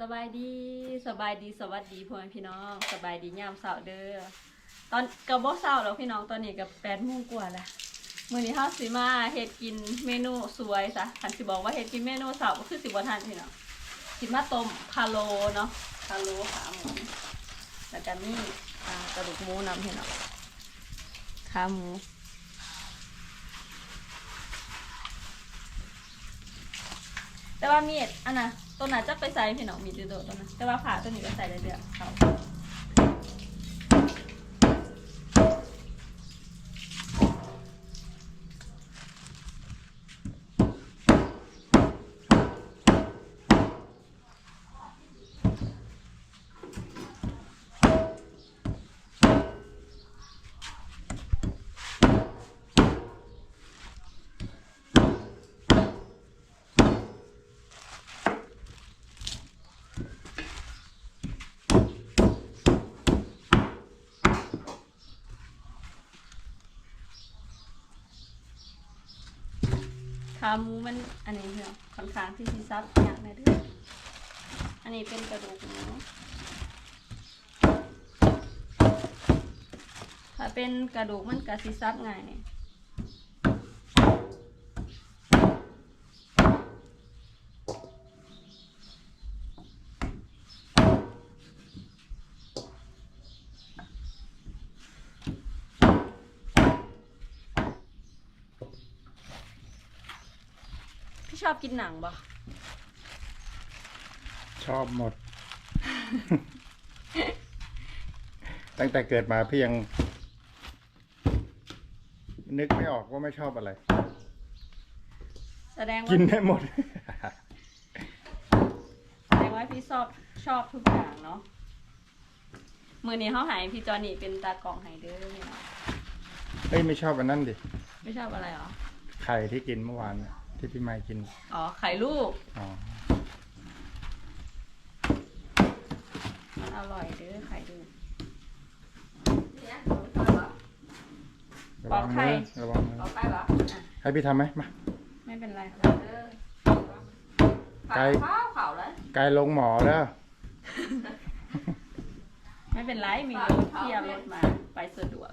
สบายดีสบายดีสวัสดีพ่อแม่พี่น้อง สบายดียามเสาร์เด้อตอนกับบ่เสาร์แล้วพี่น้องตอนนี้กับแปดโมงกว่าแล้วมื้อนี้เฮาสิมาเฮ็ดกินเมนูสวยซะคันสิบอกว่าเฮ็ดกินเมนูเสาร์ก็คือสิบ่ทันพี่น้องสิมาต้มพะโลเนาะพะโลขาหมูแล้วก็มีอ่ากระดูกหมูนำพี่น้องขาหมูแต่ว่ามีอันน่ะ ตัวน่ะจะไปใส่พี่น้องมีดอยู่ตัวตัวนั้นแต่ว่าผ่าตัวนี้ก็ใส่ได้เดือดเขา ขาหมูมันอันนี้พี่น้องค่อนข้างที่ซีซับอยากในเดือดอันนี้เป็นกระดูกหมูถ้าเป็นกระดูกมันกะซีซับง่ายเนี่ย ชอบกินหนังปะชอบหมด ตั้งแต่เกิดมาพี่ยัง นึกไม่ออกว่าไม่ชอบอะไร แสดงว่ากินได้หมด แสดงว่าพี่ชอบชอบทุกอย่างเนาะมือนี้เขาใหายพี่จอนี่เป็นตากล่องไฮเดอร์เนี่ยเนาะเอ้ยไม่ชอบอันนั้นดิ ไม่ชอบอะไรหรอ ไข่ที่กินเมื่อวานน่ะ ที่พี่ไม้กิน อ๋อ ไข่ลูก อ๋อ มันอร่อยเด้อไข่ลูกระปอวักงไข่มือระวังมือเอาไปเหรออะให้พี่ทำไหมมา ไม่เป็นไรเออไก่ข้าวเผาแล้วกายลงหมอแล้ว ไม่เป็นไร มีรถที่เอารถมาไปสะดวก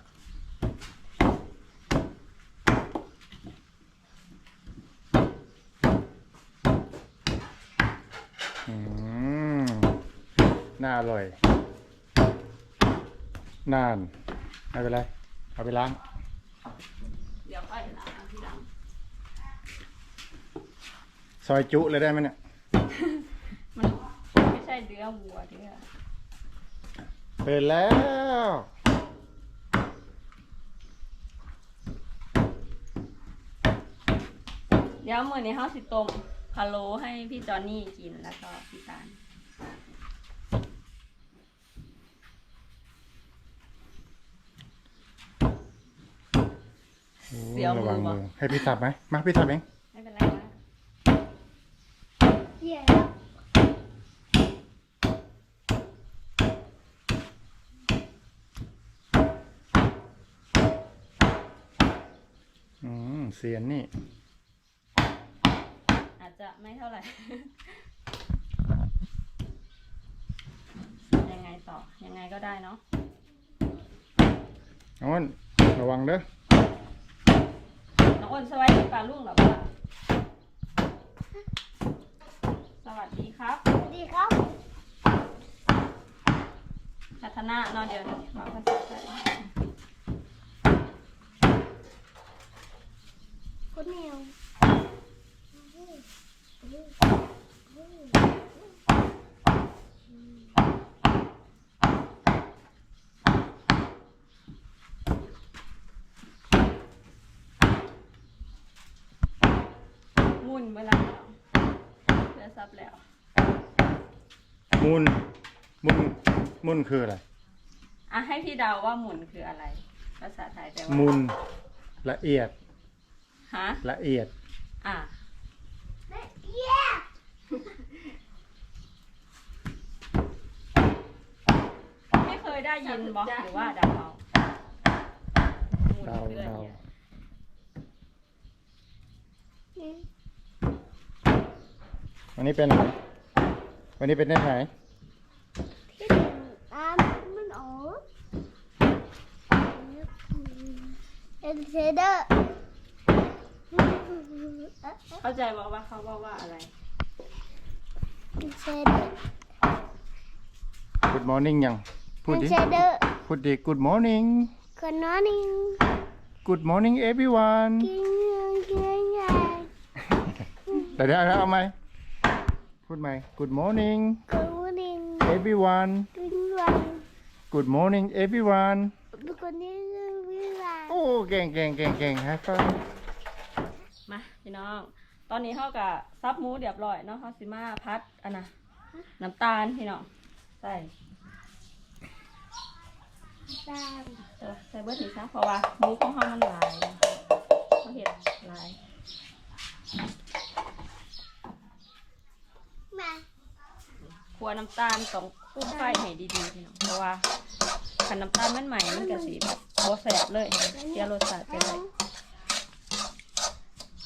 อืม น่าอร่อย นาน ไม่เป็นไร เอาไปล้าง เดี๋ยวค่อยล้างทีหลังซอยจุเลยได้ไหมเนี่ย มันไม่ใช่เนื้อวัวเด้อเปิดแล้ว เดี๋ยวมือนี้เขาสิต้มพะโล้ให้พี่จอนนี่กินแล้วก็พี่ตาล เสียวระมืวัองบ่มือให้พี่ทับไหมมาพี่ทับเองไม่เป็นไรนะเยี่ยอืมเสียนนี่ อาจจะไม่เท่าไหร่ ยังไงต่อ ยังไงก็ได้เนาะน้องอ้นระวังเด้อน้ องอ้นสวัสดีปลาลุงเหรอป้าสวัสดีครับดีครับพัฒนาเนอนเดียวนี้มาภาษาไทยคุณแมวมุ่นเวลาเนาะ เพื่อซับแล้วมุนมุนมุนคืออะไรอะให้พี่เดาว่าหมุนคืออะไร ภาษาไทยแปลว่ามุนละเอียดฮะละเอียด อะเยี่ยไม่เคยได้ยินบอกหรือว่าเดาเอาหมุนเดาคืออะไรเดา เนี่ย อันนี้เป็นอะไรวันนี้เป็นได้ไหนที่หนึ่งน้ำมันออกเอ็นเซเดอร์เข้าใจบอกว่าเขาว่าว่าอะไรเอ็นเซเดอร์ Good morning ยังพูดเอ็นดิเซเดอร์พูดดิ Good morning คนนอนนิ่ง Good morning everyone กินเงินกินใหญ่ เดี๋ยวเดี๋ยวเอาเอาไหม พูดไหม Good morning คนนอนนิ่ง everyone กินวัน Good morning everyone ทุกคนนี่เรื่องวิวาโอ้เก่งเก่งเก่งเก่งฮะก็มาพี่น้อง ตอนนี้เขากับซับหมูเรียบร้อยเนาะเขาสิมาพัดอันน่ะน้ำตาลพี่น้องใส่ตามเออใส่เบิร์ดนี่ซะเพราะว่าหมูของเขามันหลายเขาเห็ดหลาย มาคั่วน้ำตาลต้องคุ้มไฟให้ดีๆพี่น้องเพราะว่าคันน้ำตาลมันใหม่มันก็สีแบบโบแสบเลยเสียรสชาติไปเลย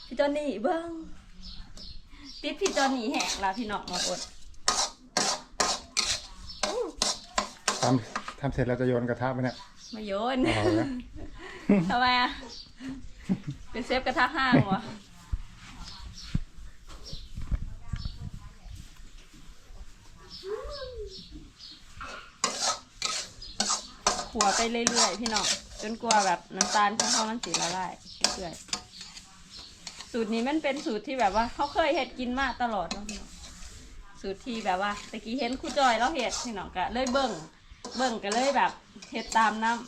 พี่จอนนี่เบิ้งติดพี่จอนนี่แหกละพี่น้องมาอดทำทำเสร็จแล้วจะโยนกระทะไหมเนี่ย มาโยนเอาละ ทำไมอะ เป็นเซฟกระทะห้างวะ ขัวไปเรื่อยๆพี่น้องจนกลัวแบบน้ำตาลของเขามันสีละลายเรื่อยๆสูตรนี้มันเป็นสูตรที่แบบว่า เขาเคยเห็ดกินมาตลอดเนาะพี่น้องสูตรที่แบบว่าตะกี้เห็นครูจอยแล้วเห็ดพี่น้องก็เลยเบิ่งเบิ่งก็เลยแบบเห็ดตามน้ำ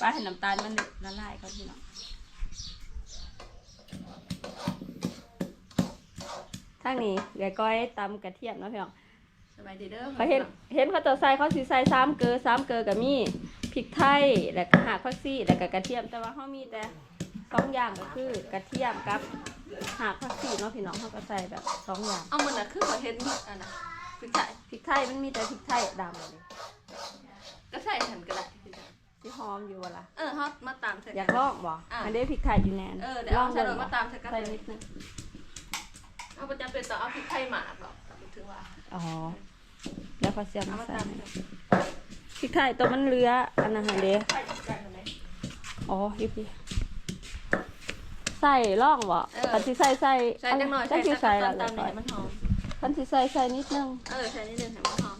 ป้าเห็นน้ำตาลมันละลายก่อนพี่น้องทางนี้เดี๋ยวก้อยตำกระเทียมเนาะพี่น้อง บายดีเด้อเขาเห็นเห็นเขาจะใส่เขาสิใส่สามเกลือสามเกลือกับมีพริกไทยแล้วก็หากผักชีแล้วก็กระเทียมแต่ว่าเขามีแต่สองอย่างก็คือกระเทียมกับหากผักชีเนาะพี่น้องเขาก็ใส่แบบสองอย่างเอามันน่ะคือเขาเฮ็ดมิดอันน่ะคือใส่พริกไทยมันมีแต่พริกไทยดำเลยก็ใส่ฉันก็ได้คือจังที่หอมอยู่วะล่ะเออเฮามาตามใส่อยากลองบ่อะอันนี้พริกไทยอยู่แน่นเออเดี๋ยวเอาใส่บิ่งมาตามใส่กันใส่นิดนึงเอาประจำเป็นต้องเอาพริกไทยหมาบหรอกถึงว่าอ๋อ แล้วก็เสียมเอามาใส่ตามพริกไทยตัวมันเรืออันนั้นหั่นเด้ใส่กันทำไมอ๋ออยู่พี่ใส่ร่องบ่เออคันสิใส่ใส่ใส่จังหน่อยจัใส่งสิใส่ใส่ตาละมตามนี่ให้มันหอมคันสิใส่ใส่นิดนึง เออใส่นิดนึงให้มันหอม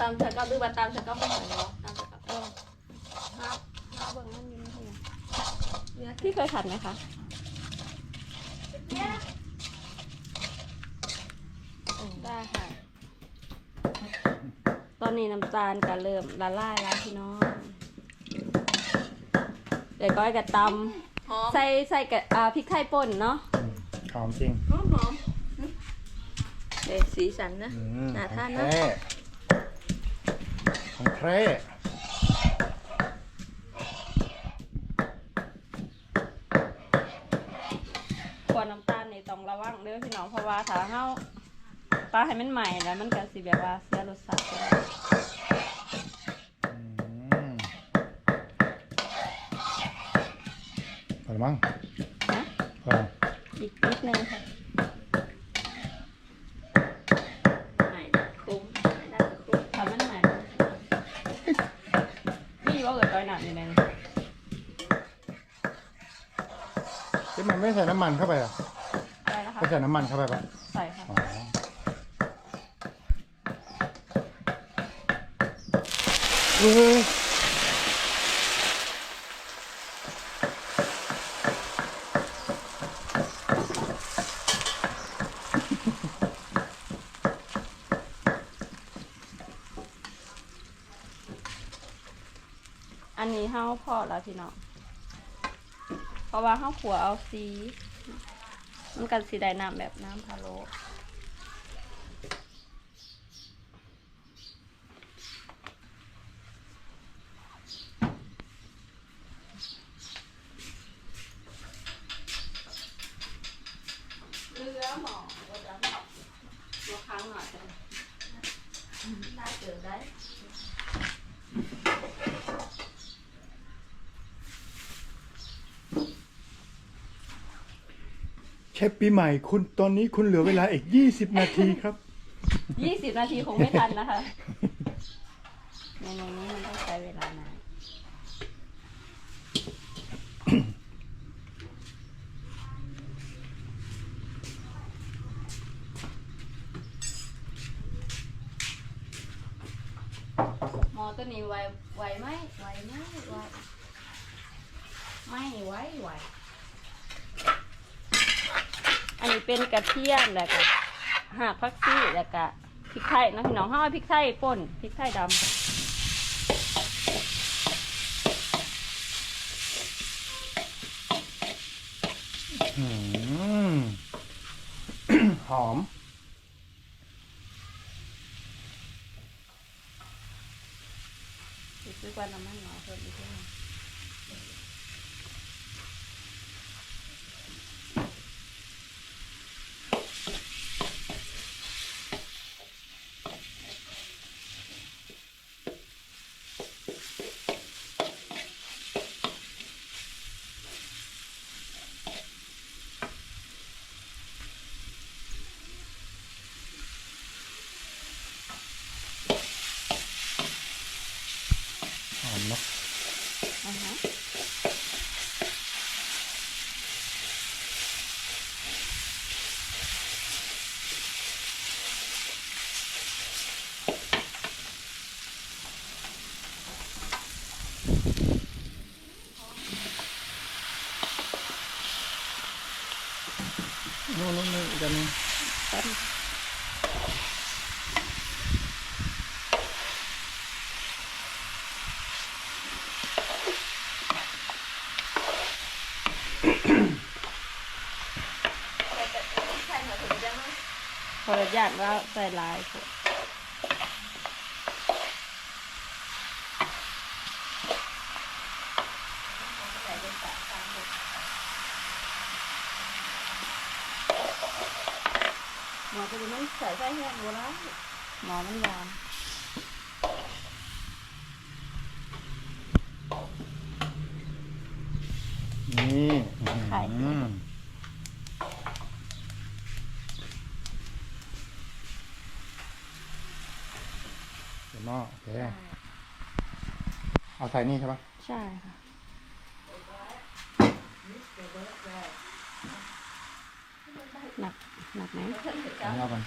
ตามใส่ก็ดูว่าตามใส่ก็ไม่เหมือนเนาะตามใส่ก็ เออน้าน้าเบิ่งมันอยู่นี่เนี่ย พี่เคยผัดไหมคะ ได้ค่ะ ตอนนี้น้ำตาลก็เริ่มละลายแล้วพี่น้อง เดี๋ยวก้อยกับตำหอมใส่ใส่กับอ่าพริกไทยป่นเนาะหอมจริงหอมหอมเด็สีสันนะ อืมน่าทานของนะแท้ของแท้ ขวดน้ำตาลนี่ต้อง ระวังเด้อพี่น้องเพราะว่าถ้าเฮาปลาให้มันใหม่แล้วมันก็สิแบบว่าเสียรสชาติไปแล้วอืมพอแล้วมั้งนะพอแล้วอีกนิดนึงค่ะไหนคุ้มไหนได้ก็คุ้มถ้ามันใหม่นี่ว่าเกิดก้อยหนักอยู่ในนี้เอ๊ะมันไม่ใส่น้ำมันเข้าไปเหรอะ ใส่น้ำมันเข้าไปปะใส่ค่ะอ๋อเฮ้ยอันนี้เฮาพอแล้วพี่น้อง เพราะว่าเฮาขัวเอาซี มันกันสีได้น้ำแบบน้ำพะโล้เรือหมอว่าจะลวกค้างหน่อยจ้ะได้เจอได้ เชฟปีใหม่คุณตอนนี้คุณเหลือเวลาอีก20นาทีครับ ยี่สิบนาทีคงไม่ทันนะคะเมนูนี้มันต้องใช้เวลานานหมอตัวนี้ไหวไหวไหมไหวไหมไหวไม่ไหวไหว อันนี้เป็นกระเทียมแล้วก็หากพักซี่แล้วก็พริกไทยเนาะพี่น้องห้าพริกไทยป่นพริกไทยดำอืมหอมซื้อวันน้ำมันหน่อยเพิ่มอีกนิดนึงหอมเนาะ อ่าฮะนู่ นนู่นนู่นอีกอันหนึงแป๊บนึงใช่เหรอถึงจะไม่ขออนุญาตว่าใส่ลายพว กหมอตัวนี้มันใส่ไส้แห้งโบราณหมอมันยาวนี่ไข่ อืมเดี๋ยวหม้อโอเคเอาใส่นี่ใช่ปะใช่ค่ะ หนัก หนักไหมอันนี้เอากัน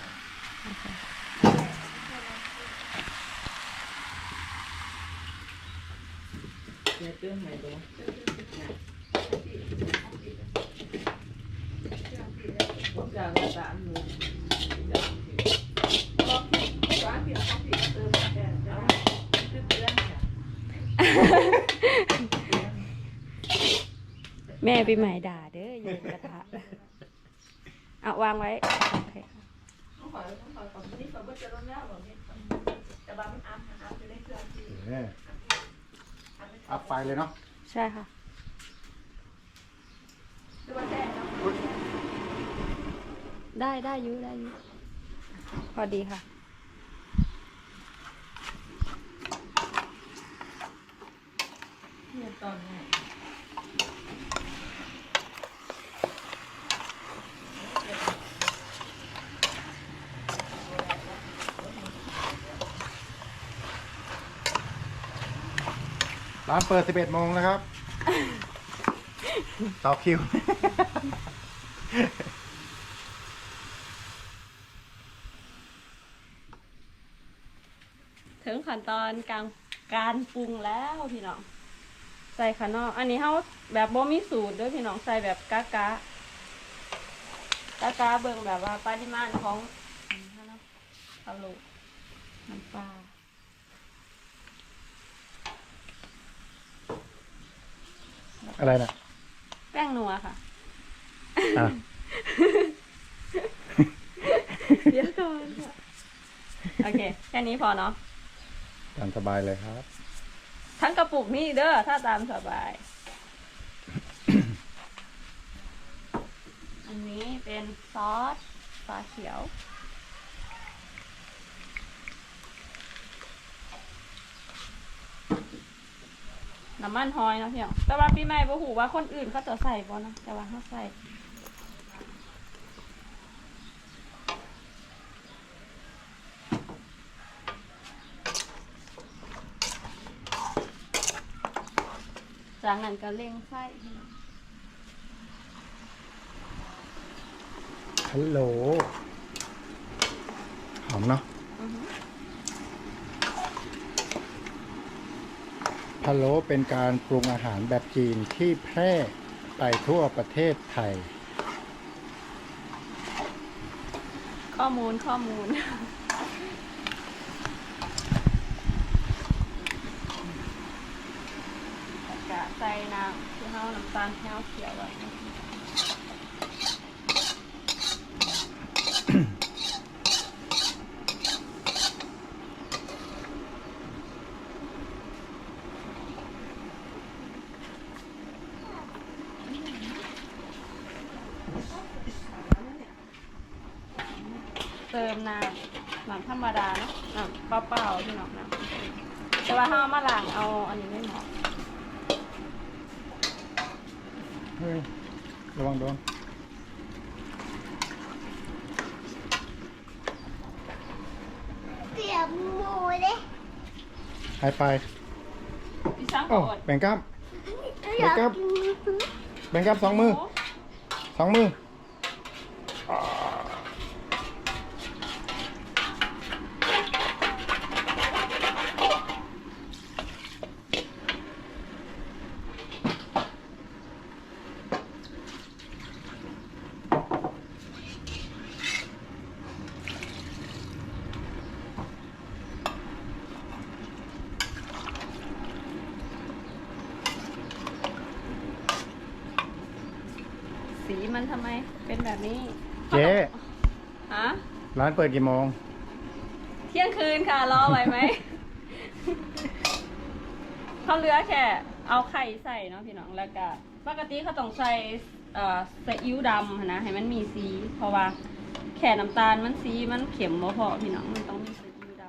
แม่ปีใหม่ด่าเด้ออยู่กระทะ เอาวางไว้โอเคค่ะโอเคอัพไฟเลยเนาะใช่ค่ะได้ได้อยุได้อยุพอดีค่ะ ร้านเปิด 11โมงนะครับ ต่อคิว ถึงขั้นตอนกลางการปรุงแล้วพี่น้อง ใส่ขานอก อันนี้เขาแบบบ่มีสูตรเด้วยพี่น้องใส่แบบกะกะกะกะเบิ่งแบบว่าปริมาณของอันนี้เนาะทะลุน้ำปลา อะไรน่ะแป้งนัวค่ะ อะ เดี๋ยวก่อนค่ะโอเค แค่นี้พอเนาะ ตามสบายเลยครับ ทั้งกระปุกนี่เด้อ ถ้าตามสบาย อันนี้เป็นซอสฟ้าเขียว น้ำมันหอยนะเพี่น้งแต่ว่าปีใหม่บ่หูว่าคนอื่นเขาจะใส่บ่นะแต่ว่าเขาใส่จากนั้นก็เล่งไส้ฮัลโหล หอมเนาะะโล้เป็นการปรุงอาหารแบบจีนที่แพร่ไปทั่วประเทศไทย ข้อมูลข้อมูล กะใส่น้ำที่เฮาน้ำตาลที่เฮาเขียวไว้เติมน้ำน้ำธรรมดาเนาะน้ำเปล่าๆที่น้องน้ำแต่ว่าเฮาเอามาล้างเอาอันนี้ไม่เหมาะ เฮ้ย ระวังโดน เสียบหมูเลย หาย ไปพี่ช้างโอ้โกรธแบ่งกล้าม อยากครับกิน แบ่งกล้ามสองมือ สองมือสีมันทำไมเป็นแบบนี้ เจ๊ ฮะ ร้าน เปิดกี่โมง เที่ยงคืนค่ะ รอไหวไหม เขาเหลือแค่ เอาไข่ใส่เนาะพี่น้องแล้วก็ปกติเขาต้องใส่เอ่อซีอิ๊วดำหั้นนะให้มันมีสี เพราะว่าแค่น้ำตาลมันสีมันเข็มบ่พอพี่น้องมันต้องมีซีอิ๊วด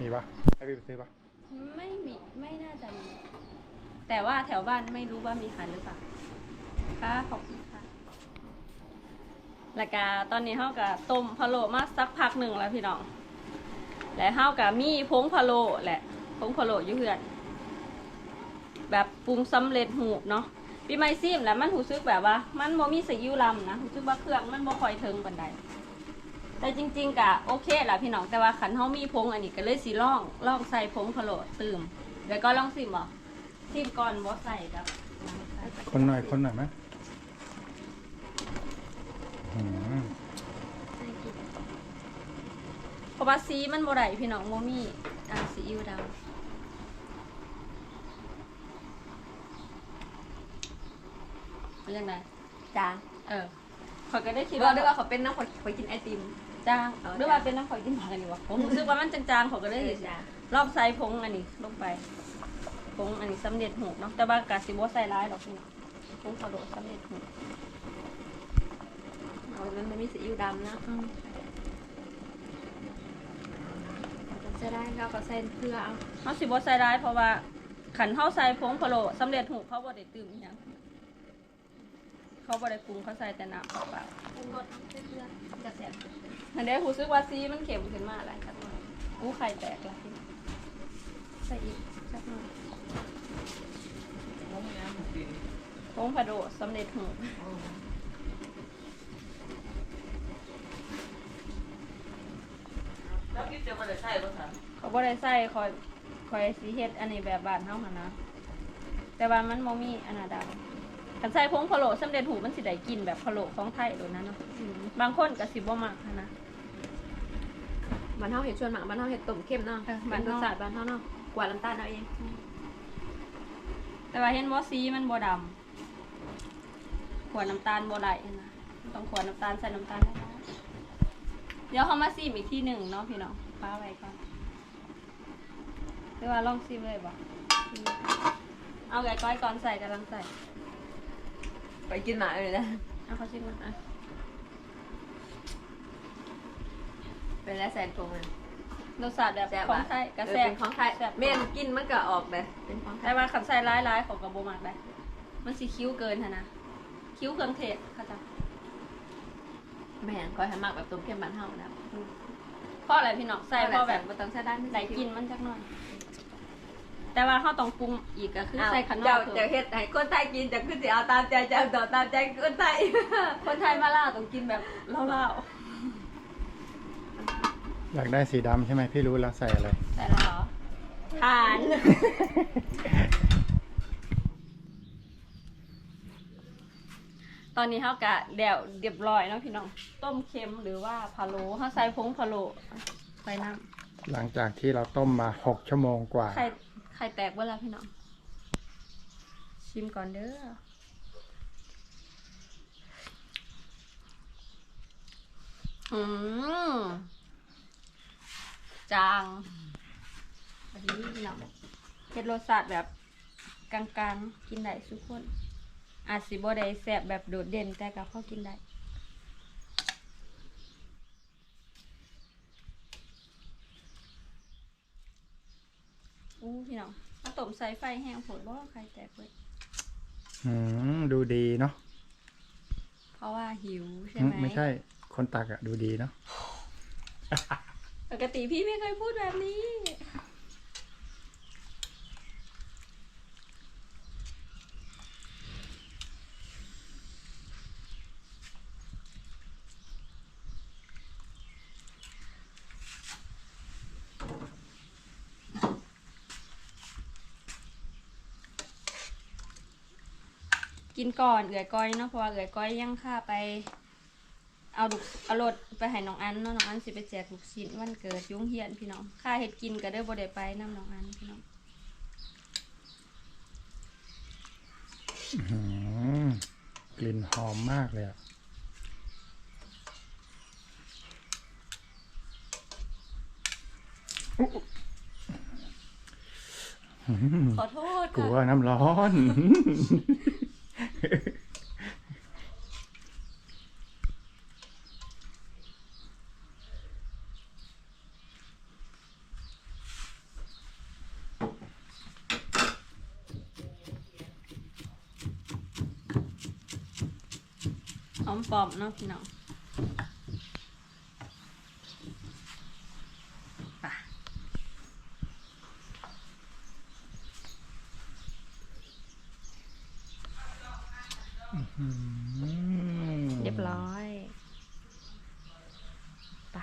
มีปะให้พี่ไปซื้อปะำไม่มีไม่น่าจะมีแต่ว่าแถวบ้านไม่รู้ว่ามีขายหรือเปล่าค่ะขอบคุณค่ะ แล้วก็ตอนนี้เฮากับต้มพะโล้มาสักพักหนึ่งแล้วพี่น้อง และเฮากับมีผงพะโล้แหละผงพะโล้อยู่เฮือน แบบปรุงสำเร็จหูเนาะปีใหม่ซิมแล้วมันรู้สึกแบบว่า มันบ่มีซีอิ๊วลำนะรู้สึกว่าเครื่องมันบ่ค่อยถึงปานใดแต่จริงๆกะโอเคแหละพี่น้องแต่ว่าขันเฮามีผงอันนี้ก็เลยสิลองล่องใส่ผงพะโล้ตื่มเดี๋ยวก็ล่องซิมบ่ซิมก่อนบ่ใส่ครับคนหน่อยคนหน่อยไหม เพราะว่าซีมันบ่ได้พี่น้องบ่มีอ่าซีอิ๊วดำเป็นยังไงจางเออขอยก็ได้คิดเราว่าได้ว่าเขาเป็นน้ำขอยขอยกินไอติมจางเอาหรือว่าเป็นน้ำข่อยกินหมากันดีวะผมรู้สึกว่ามันจางๆเขาก็เลยเออจางรอบใส่ผงอันนี้ลงไปผงอันนี้สำเร็จหูกเนาะแต่ว่ากาสิบ่ใส่ร้ายดอกพี่น้องผงกระโดดสำเร็จหู กเอามันไม่มีสีอิ๊วดำนะอืมจะได้เราก็ใส่เพื่อเอาเขาสิบ่ใส่ร้ายเพราะว่าขันเฮาใส่ผงพะโล้สำเร็จหูกเขาบ่ได้ตื่มอหยังเขาบ่ได้ปรุงเขาใส่แต่น้ำเปล่าปรุงรสเพื่อจะแซ่บๆอันนี้รู้สึกว่าซีมันเค็มขึ้นมาหลายจักหน่อยอู้ไข่แตกละพี่น้องใส่อีกจักหน่อยผงพะโล้สำเร็จหู แล้วพี่จะมาได้ใช่ป่ะคะเขาบ่ได้ใส่คอยคอยสีเฮ็ดอันนี้แบบบ้านเฮาหั่นนะ แต่ว่ามันบ่มีอันนาดาคันใส่ผงพะโล้สำเร็จหูมันสิได้กลินแบบพะโล้ของไทยโดยนั้นเนาะบางคนก็สิบ่มักหั้นนะ บ้านเฮาเห็ดชวนหมักบ้านเฮาเห็ดต้มเข้มเนาะเออบ้าบ้านนรเฮาสชาติบ้านเฮาเนาะกว่าน้ำตาลเอาเองแต่ว่าเห็นว่าสีมันบ่ดำขวดน้ำตาลบ่ไหลนะต้องขวดน้ำตาลใส่น้ำตาลได้นะ เดี๋ยวเขามาซีมอีกที่หนึ่งเนาะพี่น้องป้าไว้ก่อนหรือว่าลองซีมเลยบ่เอาไก่ก้อยก่อนใส่กำลังใส่ ไปกินหมาเลยนะเอาเขาซีมมาอะเป็นแล้วแสนกงเลยรสชาติแบบแซ่บของอะไทยกระเออแซ่บเป็นของไทยแซ่บเม่นกินมันก็ออกเลยเป็นของไทแต่ยว่าขันใส่ร้ายร้ายๆของกระโบมากได้มันสิคิ้วเกินฮะนะคิ้วเครื่องเทศเข้าใจ แม่นคอยให้หมักแบบต้มเข้มบ้านเฮานะเพราะอะไรพี่น้องใส่เพราะแบบบ่ต้องใช้ได้ไม่ไหลใส่กินมันจักหน่อย แต่ว่าเขาต้องปรุงอีกก็คือใส่ขนมเจ้าจะเฮ็ดให้คนไทยกินจะคือสิเอาตามใจเจ้าต่อตามใจคนไทยคนไทยมาล่าต้องกินแบบเล่าอยากได้สีดำใช่ไหมพี่รู้แล้วใส่อะไร ๆแต่ละเหรอทาน อนนี้เขากะเดี่ยวเรียบร้อยเนาะพี่น้อง ต้มเค็มหรือว่าพะโล้เขาใส่ผงพะโล้ใส่น้หลังจากที่เราต้มมาหกชั่วโมงกว่าำไข่ไข่แตกเวลาพี่น้อง ชิมก่อนเด้ออืมจางพอดีพี่น้องเฮ็ดรสชาติแบบกลางๆ กินได้ทุกคน อาจสิบ่ได้แซ่บแบบโดดเด่นแต่ก็พอกินได้อู้พี่น้องมาต้มใส่ไฟแห้งผลบ่ใครแตกเลยอืมดูดีเนาะเพราะว่าหิวใช่อืไหมมไม่ใช่ คนตักอะดูดีเนาะ ปกติพี่ไม่เคยพูดแบบนี้ กินก่อนเอื่อยก้อยเนาะเพราะว่าเอื่อยก้อยยังค่าไป เอาลูกเอารถไปให้น้องอันเนาะน้องอันสิไปแจกลูกชิ้นวันเกิดยุ่งเฮียนพี่น้องค่าเฮ็ดกินก็เด้อบ่ได้ไปนํน้องอันพี่น้องอื้อหือกลิ่นหอมมากเลยอะอื้อหือขอโทษกลัค่ะวน้ำร้อน หอม ปลอมเนาะพี่น้องไปเรียบร้อยไป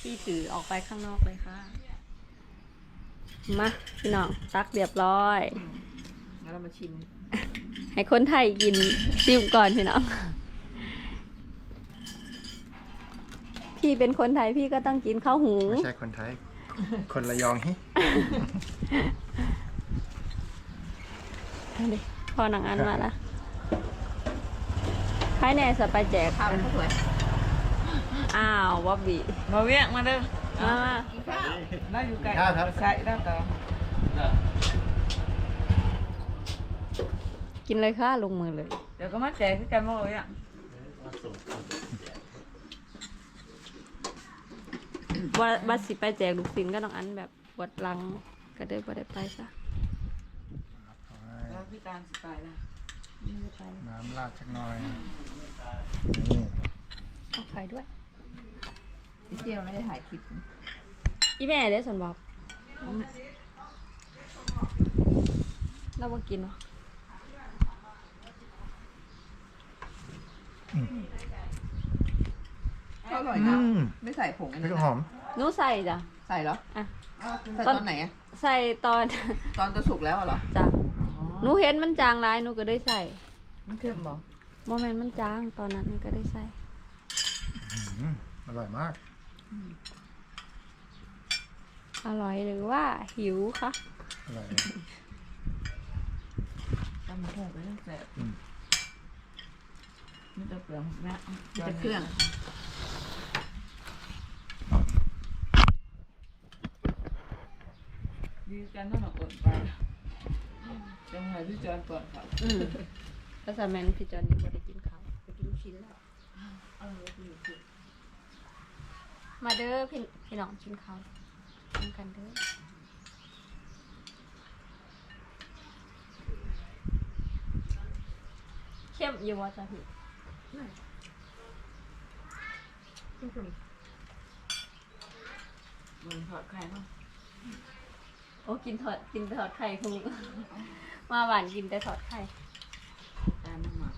พี่ถือออกไปข้างนอกเลยค่ะ มาพี่น้องตักเรียบร้อย แล้วเรามาชิม ให้คนไทยกินซิมก่อนพี่น้อง พี่เป็นคนไทยพี่ก็ต้องกินข้าวหูไม่ใช่คนไทย คนระยองฮิเอาดิพอหนังอันมาละใครแน่สไปแจกข้าวสวยอ้าววอบบี้มาเวียงมาเด้อมามาได้อยู่ไกลครับครับใช่ได้ต่อกินเลยค่ะลงมือเลย เดี๋ยวก็มาแจกที่กันมาเลยอะ ว่าบัดสิไปแจกลูกศิลก็ต้องอันแบบปวดหลังก็เดินบ่ได้ไปซะแล้วพี่ตาลสไปแล้วไม่ได้ไปน้ำราดสักหน่อยนี่เอาไปด้วยพี่เที่ยวไม่ได้ถ่ายคลิปอีแม่เด้สันบอกเราบ่กินวะก็อร่อยอืนะมไม่ใส่ผงอันพรินี้กหอม หนูใส่จ้ะ ใส่เหรออะใส่ตอนไหนอะใส่ตอน ตอนจะสุกแล้วเหรอจ้ะหนูเห็นมันจางร้ายหนูก็ได้ใส่มันเค็มเหรอโมเมนต์มันจางตอนนั้นหนูก็ได้ใส่ อืมอร่อยมาก อร่อยหรือว่าหิวคะอร่อยตำมันแค่ไปตั้งแต่อืมมันจะเปลืองนะจะเครื่อง ดีกันต้องอดไปจังหวะที่จอนเปิดเขาอืมภาษาแมนพี่จอนนี่บ่ได้กินข้าวไปกินลูกชิ้นแล้ว เออคือคือมาเด้อพี่พี่น้องกินข้าวกินกันเด้อเข้มอยู่ว่าจ้ะพี่มันทอดไข่เนาะ โอ้กินทอดกินแต่ทอดไข่คุงมาหวานกินแต่ทอดไข่ตามหมัก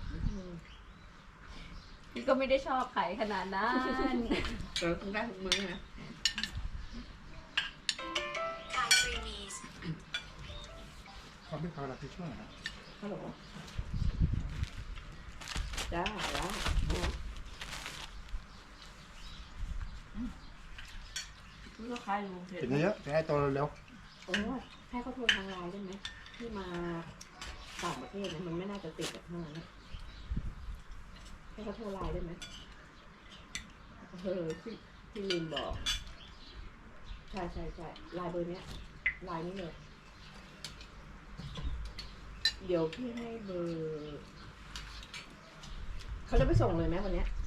พี่ก็ไม่ได้ชอบไข่ขนาดนั้นเออคงได้ทุกมื้อนะเขาไม่เขารับผิดชอบนะฮัลโหลจ้าจ้าลูกค้าอยู่เห็นกินเยอะๆจะให้โตเร็ว โอ้ยให้เขาโทรทางไลน์ได้ไหมที่มาต่างประเทศนะมันไม่น่าจะติดแบบนั้นนะให้เขาโทรไลน์ได้ไหมเออที่ที่ลินบอก ใช่ใช่ใช่ไลน์เบอร์เนี้ยไลน์นี้เลย เดี๋ยวพี่ให้เบอร์ เขาจะไปส่งเลยไหมวันเนี้ย ๆ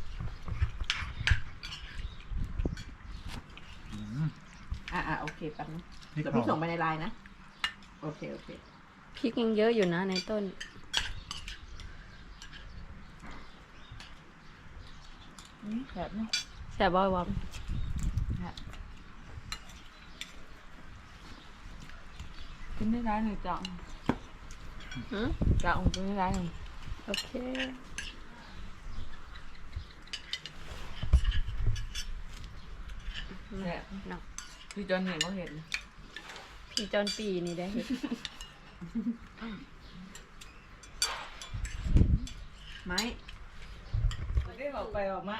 อืม อ่าอ่าโอเคแป๊บนึงพริกเดี๋ยวเผาพี่ส่งไปในไลน์นะ โอเค โอเค พริกยังเยอะอยู่นะในต้นแบบนี้แซ่บบ่อยวับกินได้ร้านหนึ่งจังหืมจังกินได้ร้านหนึ่งโอเคเนี่ยเนาะ พี่จอนเห็นเขาเห็นพี่จอนปีนี่ได้เห็นไหมได้ออกไปออกมา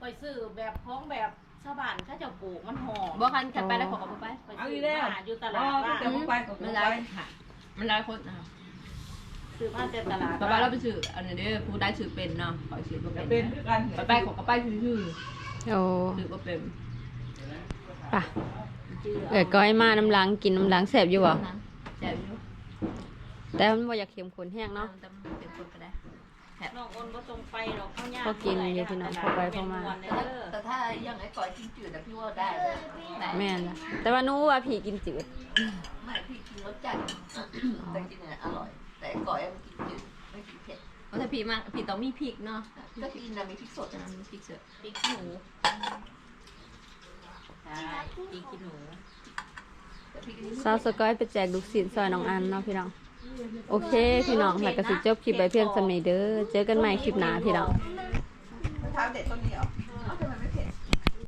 ไปซื้อแบบพ้องแบบชาวบ้านเขาจะปลูกมันหอมบ่คันขันไปแล้วขอกับไปไปซื้อมาอยู่ตลาดบ้านแต่ผมไปกับผมไปมันหลายคนนะซื้อมาจากตลาดต่อไปเราไปสื่ออันนี้เด้อผู้ได้สื่อเป็นเนาะขอสื่อก็จะเป็นเป็นด้วยกันต่อไปของก็ไปชื่อโอ้ๆสื่อก็เป็น ป่ะเอ้ยก้อยมาน้ำล้างกินน้ำล้างแซ่บอยู่บ่นั้นแต่ไม่รู้แต่มันบ่อยากเค็มข้นแห้งเนาะแต่มันเป็นคนก็ได้น้องอ้นบ่ตรงไปหรอกเขาย่างพอกินอยู่พี่น้องพอไปพอมาแต่ถ้ายังไอ้ก่อยกินจืดแต่พี่ว่าได้แต่แม่นล่ะแต่ว่าหนูว่าพี่กินจืดไม่พี่กินรสจัดแต่กินเนี่ยอร่อย แต่ก่อยมันกินจืดไม่กินเผ็ดเพราะถ้าพี่มากพี่ต้องมีพริกเนาะก็กินนะมีพริกสดนะมีพริกสดพริกหนู ใช่พริกขี้หนูสาวสก้อยไปแจกลูกศิษย์ซอยน้องอันเนาะพี่น้อง โอเค พี่น้องแล้วก็สิจบคลิปไปเพียงสำนี้เด้อเจอกันใหม่คลิปหน้าพี่น้อง เท้าเด็ดต้นนี้เหรอ